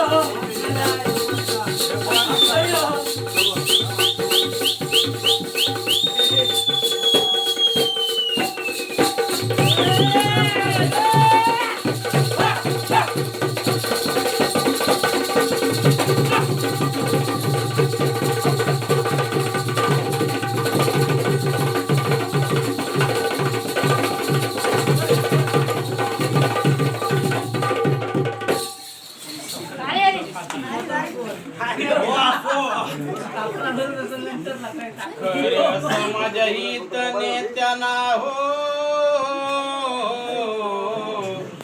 Oh. खऱ्या समाजहित नेत्यांना हो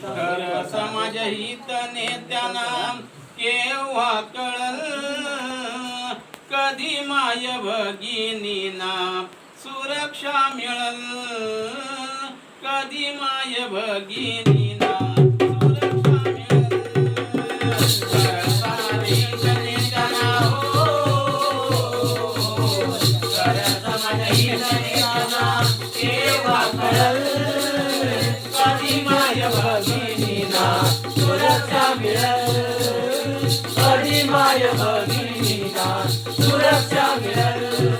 खरं समाजहित नेत्याना केव्हा कळल? कधी माय भगिनीना सुरक्षा मिळल? कधी माय भगिनी सुरक्षा मिलल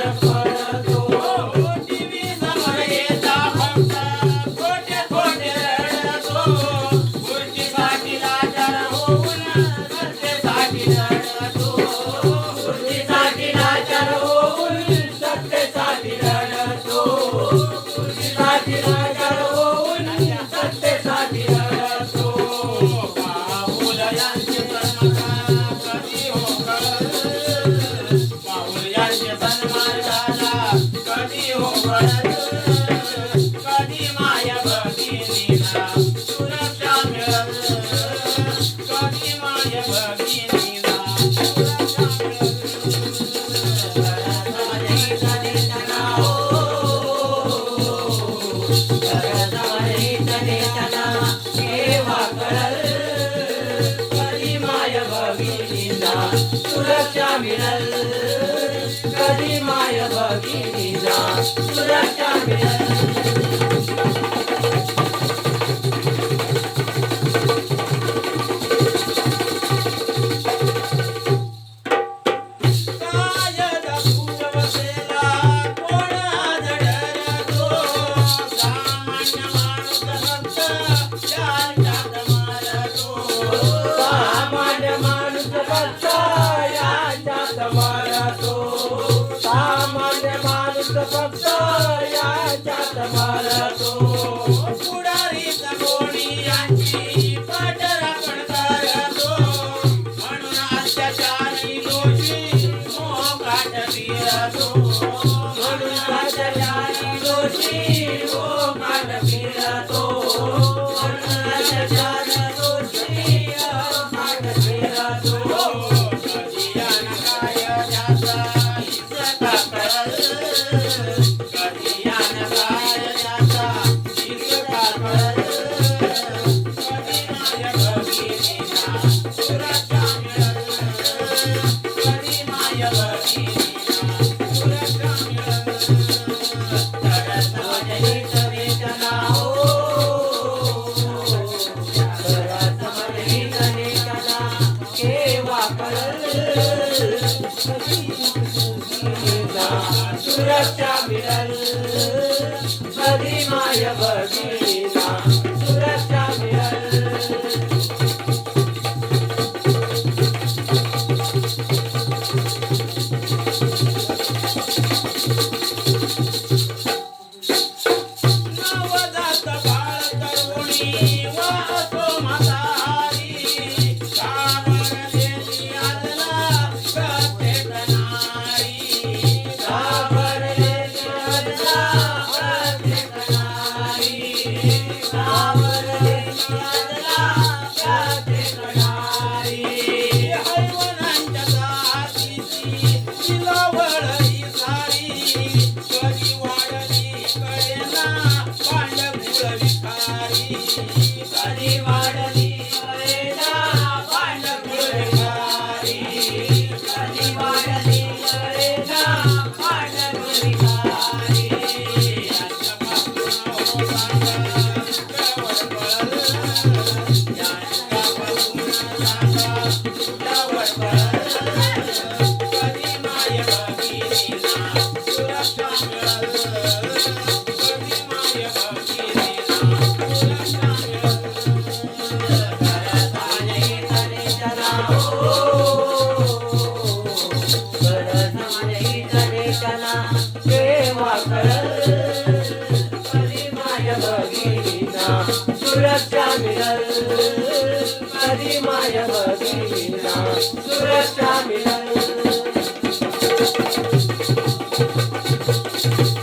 Yes. सुरक्षा मिळल. कधी माय बघितली जा सुरक्षा मिळल. Cristo. दुसऱ्याच्या मिळाल. कधी माय बघिला माय भगिना सुरक्षा मिळल कधी माय भगिना सुरक्षा मिळल.